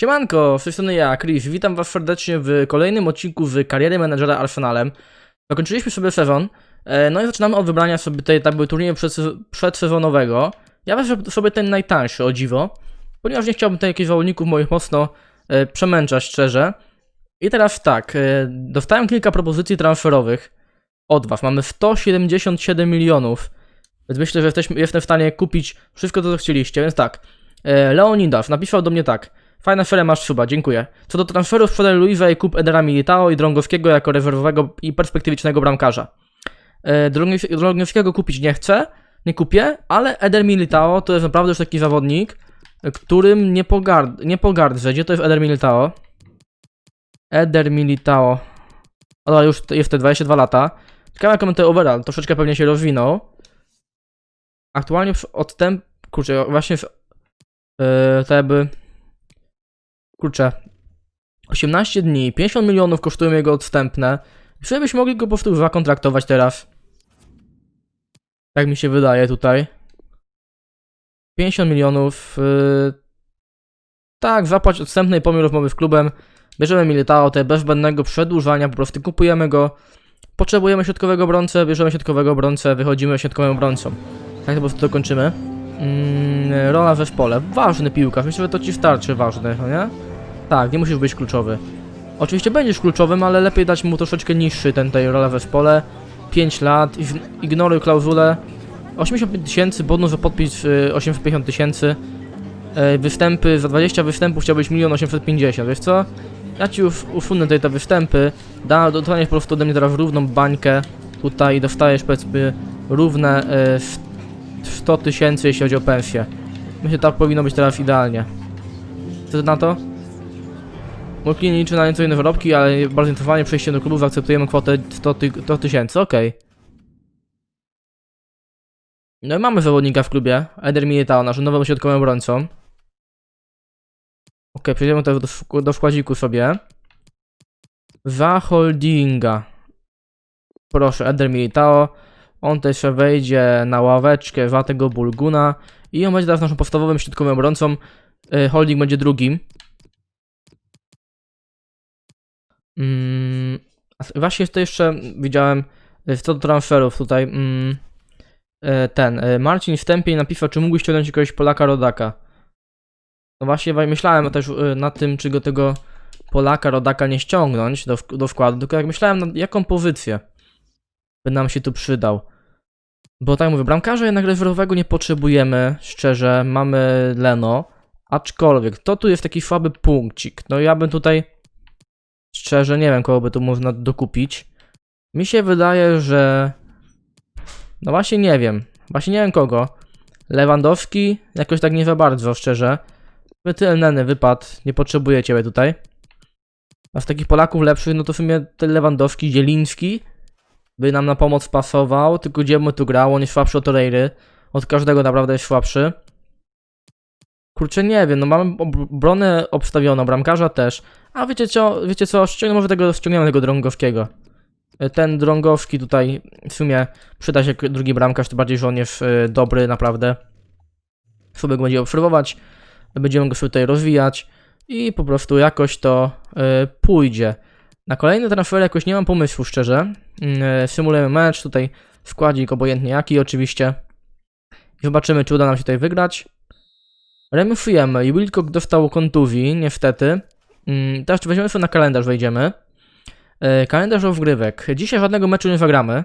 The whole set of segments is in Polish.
Siemanko, z tej strony ja, Chris. Witam was serdecznie w kolejnym odcinku z kariery menedżera Arsenalem. Dokończyliśmy sobie sezon, e, no i zaczynamy od wybrania sobie tej jakby turnieju przedse- przedsezonowego. Ja wezmę sobie ten najtańszy, o dziwo, ponieważ nie chciałbym tutaj jakichś zawodników moich mocno e, przemęczać, szczerze. I teraz tak, e, dostałem kilka propozycji transferowych od was. Mamy 177 milionów, więc myślę, że jesteśmy, jestem w stanie kupić wszystko co chcieliście, więc tak. Leonidas napisał do mnie tak. Fajna feria masz suba, dziękuję. Co do transferu sprzedaj Luisa i kup Edera Militao i Drągowskiego jako rezerwowego i perspektywicznego bramkarza. E, Drągow- Drągowskiego kupić nie chcę, nie kupię, ale Eder Militao to jest naprawdę już taki zawodnik, e, którym nie, pogard nie pogardzę. Gdzie to jest Eder Militao? Eder Militao. Dobra, już jest te 22 lata. Ciekawe jak on overall, troszeczkę pewnie się rozwinął. Aktualnie odstęp... Kurczę, właśnie. Yy, to jakby... Kurczę. 18 dni, 50 milionów kosztują jego odstępne. Czy byśmy mogli go po prostu zakontraktować teraz? Tak mi się wydaje tutaj. 50 milionów. Yy... Tak, zapłać odstępnej pomimo rozmowy z klubem. Bierzemy Militao, te bez zbędnego przedłużania, po prostu kupujemy go. Potrzebujemy środkowego obrońcę, bierzemy środkowego obrońcę, wychodzimy środkowym obrońcą. Tak po prostu dokończymy. Mm, rola we szpole. Ważny piłkarz, myślę, że to ci starczy ważny, no nie? Tak, nie musisz być kluczowy. Oczywiście będziesz kluczowym, ale lepiej dać mu troszeczkę niższy ten tej rolę we szpole. 5 lat, ig- ignoruj klauzulę. 85 tysięcy, bonus za podpis y, 850 tysięcy. E, Występy, za 20 występów chciałbyś 1 850, wiesz co? Ja ci uf- usunę tutaj te występy, da, dostaniesz po prostu ode mnie teraz równą bańkę tutaj dostajesz powiedzmy równe e, s- 100 tysięcy jeśli chodzi o pensję. Myślę, że tak powinno być teraz idealnie. Co na to? Mój klient liczy na nieco inne zarobki, ale bardzo interesowanie przejście do klubu zaakceptujemy kwotę 100 ty- 100 tysięcy, okej. No i mamy zawodnika w klubie, Eder Militao, naszym nowym środkowym obrońcą. Okej, przejdziemy teraz do, do składziku sobie. Za holdinga. Proszę, Eder Militao. On też wejdzie na ławeczkę za tego Bulguna. I on będzie teraz naszym podstawowym środkowym obrońcą. Y, Holding będzie drugim. Mm, właśnie to jeszcze widziałem y, co do transferów tutaj. Mm, y, ten y, Marcin Wstępień napisał, czy mógłbyś ściągnąć jakiegoś Polaka Rodaka. No właśnie myślałem też nad tym, czy go tego Polaka Rodaka nie ściągnąć do, do wkładu, tylko jak myślałem nad jaką pozycję by nam się tu przydał. Bo tak mówię, bramkarza jednak rezerwowego nie potrzebujemy, szczerze, mamy Leno, aczkolwiek to tu jest taki słaby punkcik. No ja bym tutaj Szczerze nie wiem, kogo by tu można dokupić. Mi się wydaje, że. No właśnie nie wiem. Właśnie nie wiem kogo. Lewandowski jakoś tak nie za bardzo, szczerze. My ty Neny wypadł, nie potrzebuję ciebie tutaj. A z takich Polaków lepszych, no to w sumie ten Lewandowski, Zieliński by nam na pomoc pasował, tylko gdzie by tu grał, on jest słabszy od Torreiry. Od każdego naprawdę jest słabszy. Kurczę, nie wiem, no mamy obronę obstawioną, bramkarza też. A wiecie co, wiecie co, ściągnę może tego, ściągniemy tego Drągowskiego. E, Ten Drągowski tutaj w sumie przyda się drugi bramkarz, tym bardziej, jest e, dobry naprawdę. Sobie go będzie obserwować, będziemy go sobie tutaj rozwijać i po prostu jakoś to e, pójdzie. Na kolejne transfery jakoś nie mam pomysłu, szczerze. Mm, Symulujemy mecz, tutaj składzik obojętnie jaki oczywiście. I zobaczymy, czy uda nam się tutaj wygrać. Remisujemy i Wilcock dostał kontuzji, niestety. Mm, teraz czy weźmiemy sobie na kalendarz, wejdziemy. E, kalendarz rozgrywek. Dzisiaj żadnego meczu nie zagramy.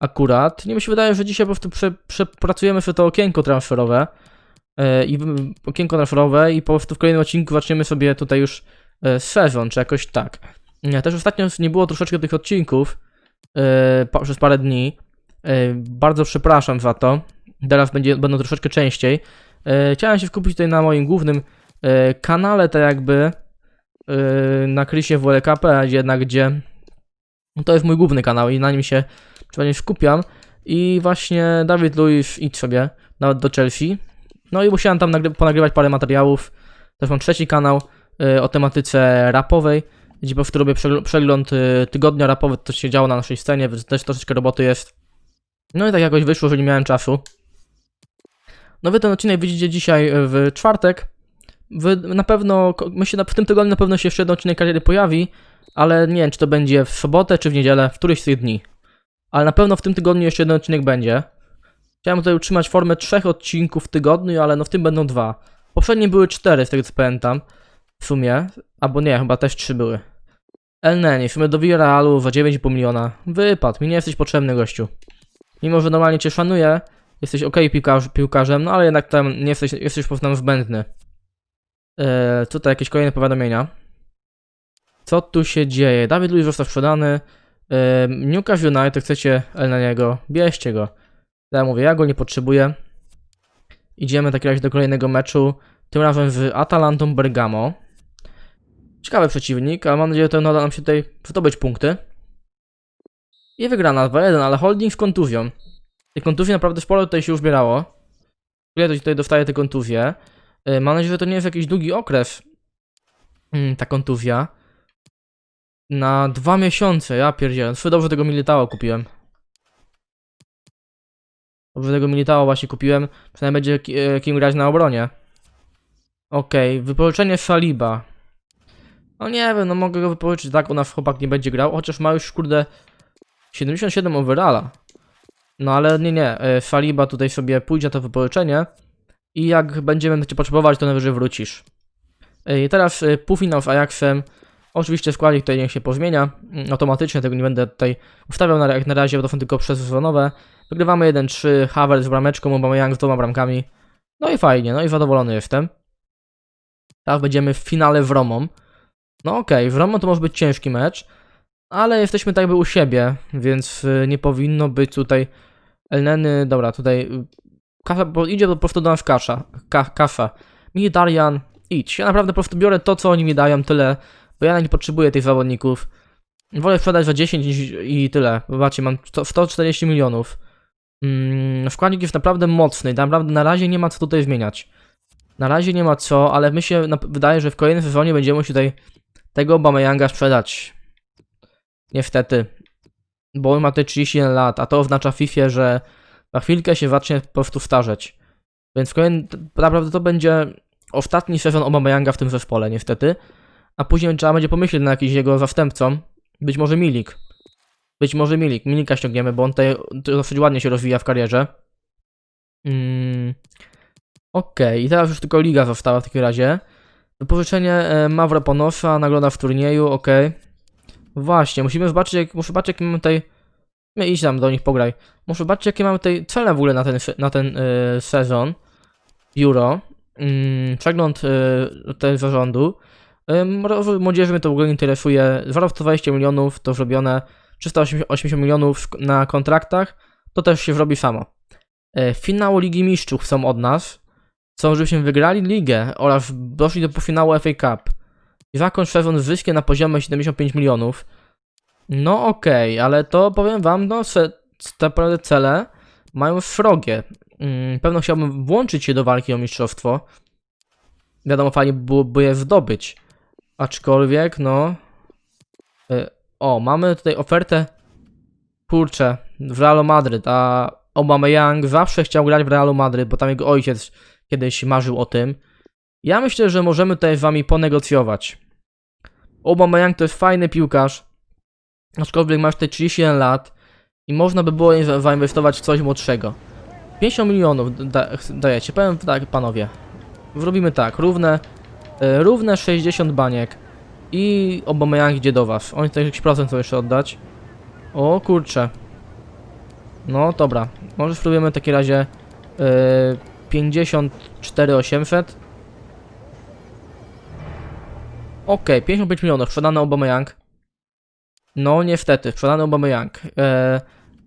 Akurat. Nie mi się wydaje, że dzisiaj po prostu prze, przepracujemy sobie to okienko transferowe. E, I okienko transferowe i po prostu w kolejnym odcinku zaczniemy sobie tutaj już e, sezon, czy jakoś tak. Nie, też ostatnio nie było troszeczkę tych odcinków przez parę dni. Bardzo przepraszam za to. Teraz będzie, będą troszeczkę częściej. E, chciałem się skupić tutaj na moim głównym e, kanale, tak jakby yy, na Krysie WLKP, jednak gdzie no to jest mój główny kanał i na nim się przynajmniej skupiam. I właśnie Dawid Luiz idź sobie nawet do Chelsea. No i musiałem tam nagry- ponagrywać parę materiałów. Też mam trzeci kanał o tematyce rapowej, gdzie po prostu robię przegl- przegląd tygodnia rapowy, co się działo na naszej scenie, więc też troszeczkę roboty jest. No i tak jakoś wyszło, że nie miałem czasu. No wy ten odcinek widzicie dzisiaj w czwartek. Na pewno, myślę, w tym tygodniu na pewno się jeszcze jeden odcinek kariery pojawi, ale nie wiem, czy to będzie w sobotę, czy w niedzielę, w któryś z tych dni. Ale na pewno w tym tygodniu jeszcze jeden odcinek będzie. Chciałem tutaj utrzymać formę trzech odcinków w tygodniu, ale no w tym będą dwa. Poprzednie były cztery, z tego co pamiętam. W sumie. Albo nie, chyba też trzy były. El w sumie do Villarrealu za 9,5 miliona. Wypad, mi nie jesteś potrzebny, gościu. Mimo, że normalnie cię szanuję, jesteś ok piłkarz, piłkarzem, no ale jednak tam nie jesteś, jesteś po prostu zbędny. Eee, tutaj jakieś kolejne powiadomienia. Co tu się dzieje? Dawid Luiz został sprzedany. Eee, Newcastle United, chcecie El Neniego, bierzcie go. Ja mówię, ja go nie potrzebuję. Idziemy w takim razie do kolejnego meczu. Tym razem z Atalantą Bergamo. Ciekawy przeciwnik, ale mam nadzieję, że to nada nam się tutaj zdobyć punkty. I wygrana 2-1, ale holding z kontuzją. Tej kontuzji naprawdę sporo tutaj się uzbierało. Ile to tutaj dostaje te kontuzje? Yy, Mam nadzieję, że to nie jest jakiś długi okres. mm, ta kontuzja. Na dwa miesiące, ja pierdzielę. Dobrze tego Militao kupiłem. Dobrze tego Militao właśnie kupiłem. Przynajmniej będzie e, kim grać na obronie. Okej, wypożyczenie Saliba. No nie wiem, no mogę go wypożyczyć, tak, u nas chłopak nie będzie grał, chociaż ma już, kurde, 77 overalla. No ale nie, nie, e, Saliba tutaj sobie pójdzie to wypożyczenie i jak będziemy cię potrzebować, to najwyżej wrócisz. E, I teraz e, półfinał z Ajaxem. Oczywiście składnik tutaj niech się pozmienia mm, automatycznie, tego nie będę tutaj ustawiał na, jak na razie, bo to są tylko przesezonowe. Wygrywamy 1-3, Havertz z brameczką, Aubameyang z dwoma bramkami. No i fajnie, no i zadowolony jestem. Teraz będziemy w finale w Romą. No okej, w Romą to może być ciężki mecz, ale jesteśmy tak jakby u siebie, więc y, nie powinno być tutaj Elneny, dobra, tutaj y, bo idzie po prostu do nas kasza, ka, kasa. Mi Darian, idź, ja naprawdę po prostu biorę to, co oni mi dają, tyle, bo ja nie potrzebuję tych zawodników. Wolę sprzedać za 10 niż, i tyle, zobaczcie, mam 100 140 milionów. Mm, składnik jest naprawdę mocny, naprawdę na razie nie ma co tutaj zmieniać. Na razie nie ma co, ale mi się wydaje, że w kolejnym sezonie będziemy musieli tutaj tego Aubameyanga sprzedać. Niestety. Bo on ma te 31 lat, a to oznacza FIFA, że za chwilkę się zacznie po prostu starzeć. Więc w kolejnym, naprawdę to będzie ostatni sezon Aubameyanga w tym zespole, niestety. A później trzeba będzie pomyśleć na jakiś jego zastępcą. Być może Milik. Być może Milik. Milika ściągniemy, bo on tutaj dosyć ładnie się rozwija w karierze. Mm. Okej, i teraz już tylko liga została w takim razie. Wypożyczenie e, Mavroponosa, nagroda w turnieju, okej. Właśnie, musimy zobaczyć, jak, muszę zobaczyć, jakie mamy tutaj... Idź tam do nich, pograj. Muszę zobaczyć, jakie mamy tutaj cele w ogóle na ten, na ten e, sezon. Euro. Mm, przegląd e, tego zarządu. Rozwój młodzieży mnie to w ogóle interesuje. 120 milionów to zrobione. 380 milionów na kontraktach. To też się zrobi samo. E, finał Ligi Mistrzów są od nas. Są, żebyśmy wygrali ligę oraz doszli do półfinału FA Cup. I zakończ sezon z zyskiem na poziomie 75 milionów. No okej, ale to powiem wam, no te naprawdę cele mają srogie. Mm, pewno chciałbym włączyć się do walki o mistrzostwo. Wiadomo, fajnie byłoby je zdobyć. Aczkolwiek, no... Y, o, mamy tutaj ofertę... Kurczę, w Realu Madryt, a Aubameyang zawsze chciał grać w Realu Madryt, bo tam jego ojciec kiedyś marzył o tym. Ja myślę, że możemy tutaj z wami ponegocjować. Aubameyang to jest fajny piłkarz, aczkolwiek masz tutaj 31 lat i można by było za- zainwestować w coś młodszego. 50 milionów da, dajecie, powiem tak panowie. Zrobimy tak, równe, e, równe 60 baniek i Aubameyang idzie do was. Oni tutaj jakiś procent chcą jeszcze oddać. O kurczę. No dobra, może spróbujemy w takim razie e, 54 800. Okej, 55 milionów, sprzedany Aubameyang. No niestety, sprzedany Aubameyang. Eee,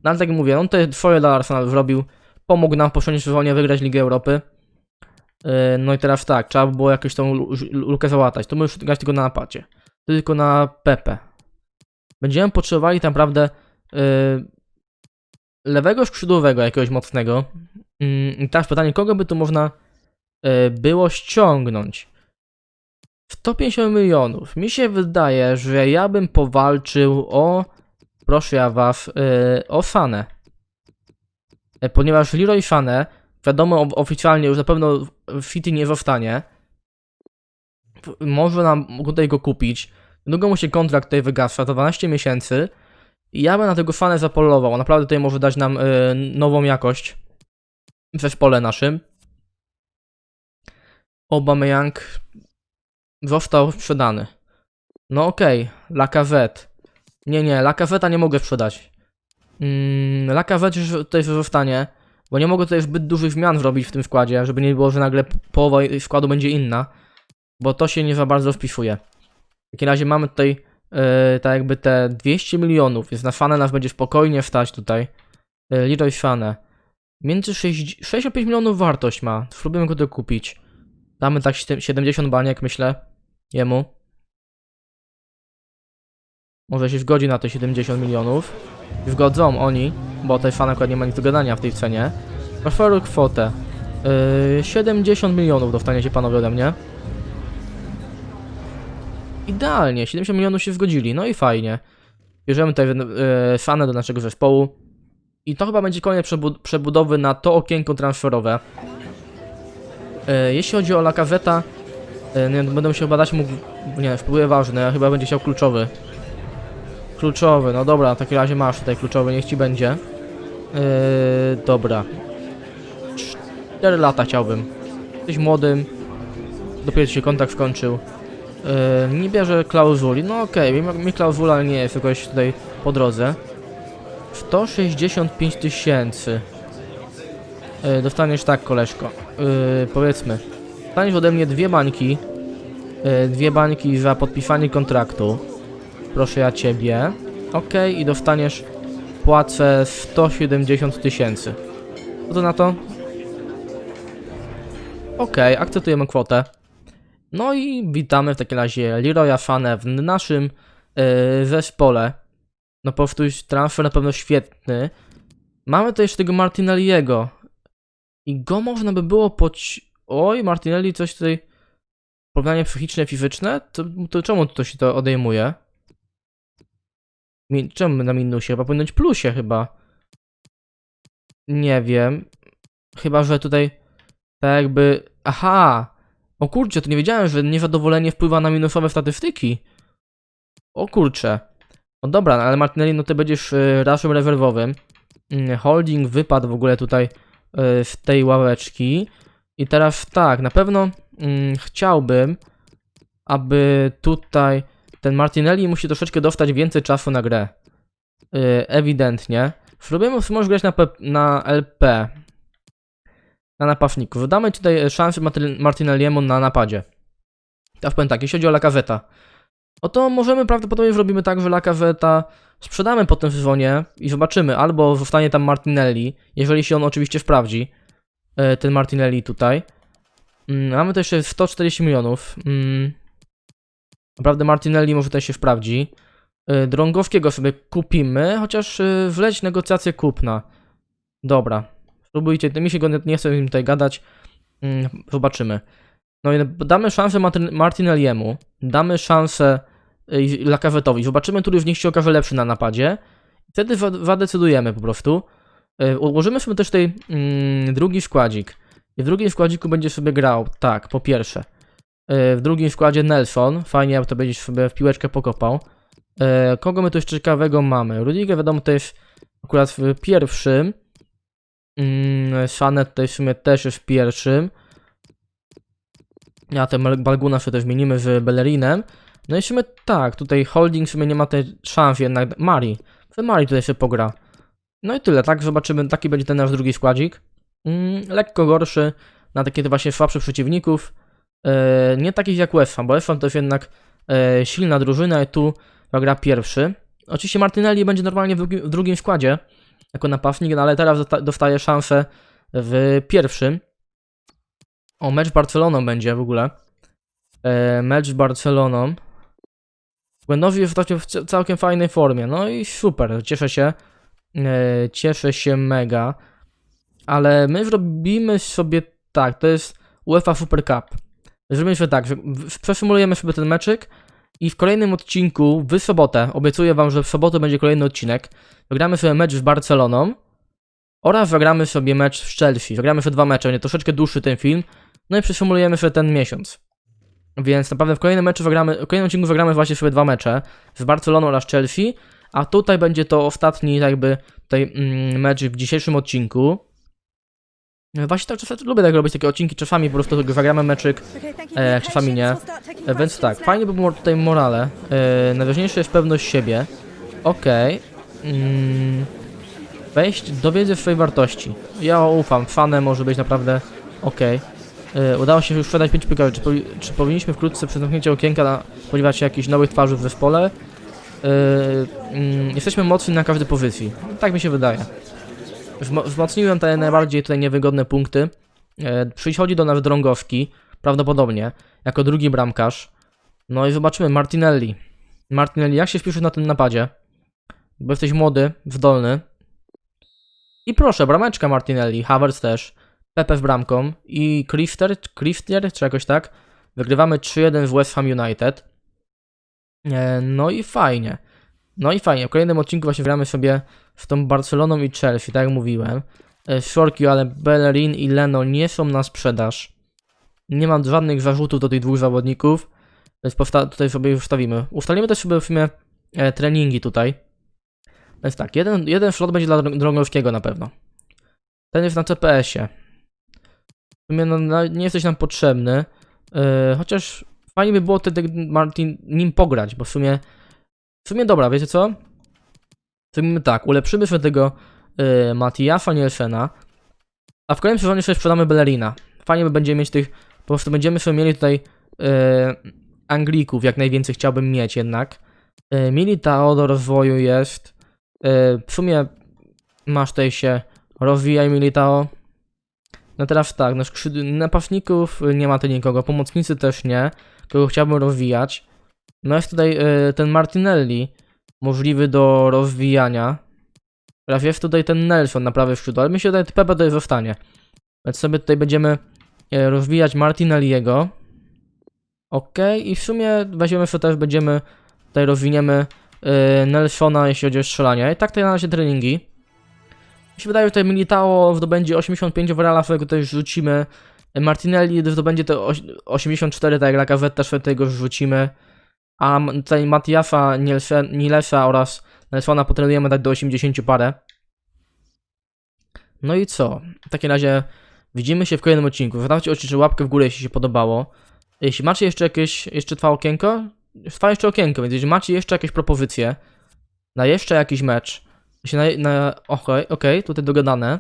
no ale tak jak mówię, on te swoje dla Arsenal zrobił. Pomógł nam w poprzednim sezonie wygrać Ligę Europy. Eee, no i teraz tak, trzeba by było jakoś tą lu- lukę załatać. To już grać tylko na napadzie. Tylko na Pepe. Będziemy potrzebowali tak naprawdę eee, lewego skrzydłowego jakiegoś mocnego. Mm, I teraz pytanie, kogo by tu można e, było ściągnąć? 150 milionów. Mi się wydaje, że ja bym powalczył o, proszę ja was, e, o Sanę. E, Ponieważ Leroy Sané, wiadomo oficjalnie już na pewno w City nie zostanie. może nam tutaj go kupić. Niedługo mu się kontrakt tutaj wygasa, to 12 miesięcy. I ja bym na tego fanę zapolował. Naprawdę tutaj może dać nam y, nową jakość w zespole naszym. Aubameyang został sprzedany. No okej, okay. Lacazette. Nie, nie, Lacazeta nie mogę sprzedać. Mm, Lacazette już tutaj zostanie, bo nie mogę tutaj zbyt dużych zmian zrobić w tym składzie, żeby nie było, że nagle połowa składu będzie inna, bo to się nie za bardzo wpisuje. W takim razie mamy tutaj yy, tak jakby te 200 milionów, więc na fanę nas będzie spokojnie stać tutaj. Yy, Leroy Fanę. Między 6, 65 milionów wartość ma, spróbujemy go to kupić. Damy tak 70 baniek, myślę, jemu. Może się zgodzi na te 70 milionów. Zgodzą oni, bo tej fan akurat nie ma nic do gadania w tej cenie. Preferuję kwotę. Yy, 70 milionów dostaniecie panowie ode mnie. Idealnie, 70 milionów się zgodzili, no i fajnie. Bierzemy tutaj yy, fanę do naszego zespołu. I to chyba będzie koniec przebu przebudowy na to okienko transferowe. Yy, jeśli chodzi o Lacazeta, yy, nie, będę musiał badać mógł... Nie, spróbuję ważne, chyba będzie chciał kluczowy. Kluczowy, no dobra, w takim razie masz tutaj kluczowy, niech ci będzie. Yy, dobra. 4 lata chciałbym. Jesteś młodym. Dopiero się kontakt skończył. Yy, nie bierze klauzuli. No okej, okay, mi, mi klauzula nie jest jakoś tutaj po drodze. 165 tysięcy. Yy, dostaniesz tak, koleżko. Yy, powiedzmy. Dostaniesz ode mnie dwie bańki. Yy, dwie bańki za podpisanie kontraktu. Proszę ja ciebie. Ok, i dostaniesz płacę 170 tysięcy. Co to na to? Ok, akceptujemy kwotę. No i witamy w takim razie Leroya Fanę w naszym yy, zespole. No po prostu już transfer na pewno świetny. Mamy jeszcze tego Martinelliego. I go można by było poć... Oj, Martinelli coś tutaj... Porównanie psychiczne, fizyczne? To, to czemu to się to odejmuje? Mi, czemu na minusie? Chyba powinno być plusie chyba. Nie wiem. Chyba, że tutaj tak jakby... Aha! O kurczę, to nie wiedziałem, że niezadowolenie wpływa na minusowe statystyki. O kurczę. No dobra, no ale Martinelli, no ty będziesz y, raszem rezerwowym. Y, holding wypadł w ogóle tutaj y, z tej ławeczki. I teraz tak, na pewno y, chciałbym, aby tutaj ten Martinelli musi troszeczkę dostać więcej czasu na grę. Yy, ewidentnie. Spróbujemy sumie grać na, na LP. Na napastniku. Damy tutaj szansę Martinelliemu na napadzie. Ja powiem tak, jeśli chodzi o Lacazeta. Oto możemy prawdopodobnie zrobimy tak, że Lacazeta sprzedamy po tym sezonie i zobaczymy, albo zostanie tam Martinelli, jeżeli się on oczywiście sprawdzi. Yy, ten Martinelli tutaj. Yy, mamy też jeszcze 140 milionów. Yy. Naprawdę Martinelli może tutaj się sprawdzi. Yy, Drągowskiego sobie kupimy, chociaż yy, wleć negocjacje kupna. Dobra. Spróbujcie, mi się go nie, chce im tutaj gadać. Yy, zobaczymy. No i damy szansę Martin Martinelliemu. Damy szansę Lacazetowi. Zobaczymy, który z nich się okaże lepszy na napadzie. Wtedy zadecydujemy po prostu. Yy, ułożymy sobie też tutaj yy, drugi składzik. I w drugim składziku będzie sobie grał, tak, po pierwsze. W drugim składzie Nelson. Fajnie, jak to będziesz sobie w piłeczkę pokopał. Kogo my tu jeszcze ciekawego mamy? Rudiger wiadomo jest akurat w pierwszym. Sanet tutaj w sumie też jest w pierwszym. Ja ten Balguna sobie też zmienimy z Bellerinem. No i w sumie tak, tutaj Holding w sumie nie ma tej szans jednak. Mari. W Mari tutaj się pogra. No i tyle, tak? Zobaczymy, taki będzie ten nasz drugi składzik. lekko gorszy na takie właśnie słabszych przeciwników. E, nie takich jak UEFA, bo UEFA to jest jednak e, silna drużyna i tu gra pierwszy. Oczywiście Martinelli będzie normalnie w drugim składzie jako napastnik, no ale teraz dostaje szansę w pierwszym. O, mecz z Barceloną będzie w ogóle. E, mecz z Barceloną. Błędowi jest w całkiem fajnej formie. No i super, cieszę się. Cieszę się mega. Ale my zrobimy sobie tak, to jest UEFA Super Cup. Zrobimy sobie tak, że przesymulujemy sobie ten meczyk i w kolejnym odcinku, w sobotę, obiecuję wam, że w sobotę będzie kolejny odcinek, wygramy sobie mecz z Barceloną oraz zagramy sobie mecz z Chelsea. Zagramy sobie dwa mecze, nie troszeczkę dłuższy ten film, no i przesymulujemy sobie ten miesiąc. Więc naprawdę w kolejnym meczu wygramy, w kolejnym odcinku wygramy właśnie sobie dwa mecze z Barceloną oraz Chelsea, a tutaj będzie to ostatni jakby tutaj mm, mecz w dzisiejszym odcinku. Właśnie tak czasami lubię tak robić takie odcinki, czasami po prostu zagramy meczyk, E, czasami nie. E, Więc tak, fajnie by było tutaj morale. E, najważniejsze jest pewność siebie. Okej. Mm, wejść do wiedzy swojej wartości. Ja ufam, fanem może być naprawdę okej. E, Udało się już sprzedać 5 pykaczy. Czy, powi- czy powinniśmy wkrótce przed zamknięciem okienka spodziewać się jakichś nowych twarzy w zespole? E, mm, jesteśmy mocni na każdej pozycji. Tak mi się wydaje. Wzmo- wzmocniłem te najbardziej tutaj niewygodne punkty. E, przychodzi do nas Drągowski, prawdopodobnie, jako drugi bramkarz. No i zobaczymy, Martinelli. Martinelli, jak się wpiszesz na tym napadzie? Bo jesteś młody, zdolny. I proszę, brameczka Martinelli, Havertz też. Pepe w bramką i Crifter, Crifter, czy jakoś tak. Wygrywamy 3-1 z West Ham United. E, no i fajnie. No i fajnie. W kolejnym odcinku właśnie gramy sobie z tą Barceloną i Chelsea, tak jak mówiłem. E, Shorki, ale Bellerin i Leno nie są na sprzedaż. Nie mam żadnych zarzutów do tych dwóch zawodników, więc tutaj sobie już wstawimy. Ustalimy też sobie w sumie e, treningi tutaj. Więc tak, jeden, jeden slot będzie dla Drą- Drągowskiego na pewno. Ten jest na CPS-ie. W sumie no, nie jesteś nam potrzebny, e, chociaż fajnie by było wtedy Martin nim pograć, bo w sumie w sumie dobra, wiecie co? Zrobimy tak, ulepszymy sobie tego y, Matiasa Nielsena, a w kolejnym sezonie sobie sprzedamy Bellerina. Fajnie by będziemy mieć tych, po prostu będziemy sobie mieli tutaj y, Anglików, jak najwięcej chciałbym mieć jednak. Y, Militao do rozwoju jest. Y, w sumie masz tutaj się rozwijaj Militao. No teraz tak, no skrzyd- napastników y, nie ma tu nikogo, pomocnicy też nie, kogo chciałbym rozwijać. No jest tutaj y, ten Martinelli, możliwy do rozwijania. Teraz jest tutaj ten Nelson na prawy skrzydło, ale myślę, że tutaj Pepe tutaj zostanie. Więc sobie tutaj będziemy e, rozwijać Martinelliego. Ok, i w sumie weźmiemy sobie też, będziemy tutaj rozwiniemy e, Nelsona, jeśli chodzi o strzelanie. I tak tutaj na razie treningi. Mi się wydaje, że tutaj Militao zdobędzie 85 overalla, sobie go tutaj rzucimy. Martinelli zdobędzie to oś- 84, tak jak Lacazette, sobie tutaj go rzucimy. A tutaj Matiasa, Nilesa oraz Nelsona potrenujemy dać do 80 parę. No i co? W takim razie widzimy się w kolejnym odcinku. Zostawcie oczywiście łapkę w górę, jeśli się podobało. Jeśli macie jeszcze jakieś, jeszcze trwa okienko, trwa jeszcze okienko, więc jeśli macie jeszcze jakieś propozycje na jeszcze jakiś mecz, jeśli na, na okej, okej, tutaj dogadane.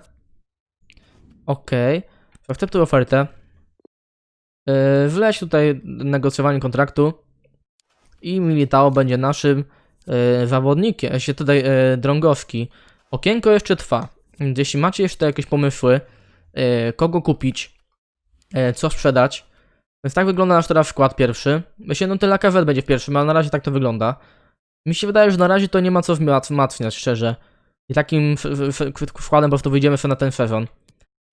Okej, akceptuję ofertę. Yy, wleć tutaj negocjowanie kontraktu i Militao będzie naszym e, zawodnikiem, jeśli tutaj e, Drągowski. Okienko jeszcze trwa, więc jeśli macie jeszcze jakieś pomysły, kogo kupić, co sprzedać, więc tak wygląda nasz teraz skład pierwszy. Myślę, no tyle KZ będzie w pierwszym, ale na razie tak to wygląda. Mi się wydaje, że na razie to nie ma co wmac- wzmacniać, szczerze. I takim składem po prostu wyjdziemy sobie na ten sezon.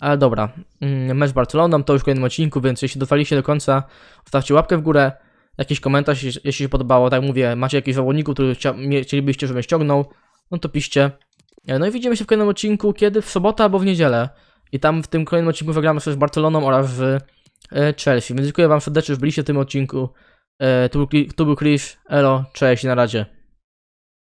Ale dobra, mm, mecz z Barceloną to już w kolejnym odcinku, więc jeśli dotrwaliście do końca, zostawcie łapkę w górę, jakiś komentarz, jeśli się podobało, tak mówię, macie jakiś zawodników, który chcielibyście, żebym ściągnął, no to piszcie. E, No i widzimy się w kolejnym odcinku, kiedy? W sobotę albo w niedzielę. I tam w tym kolejnym odcinku wygramy sobie z Barceloną oraz z e, Chelsea. Więc dziękuję wam serdecznie, że byliście w tym odcinku. E, tu, był tu był Chris, elo, cześć, na razie.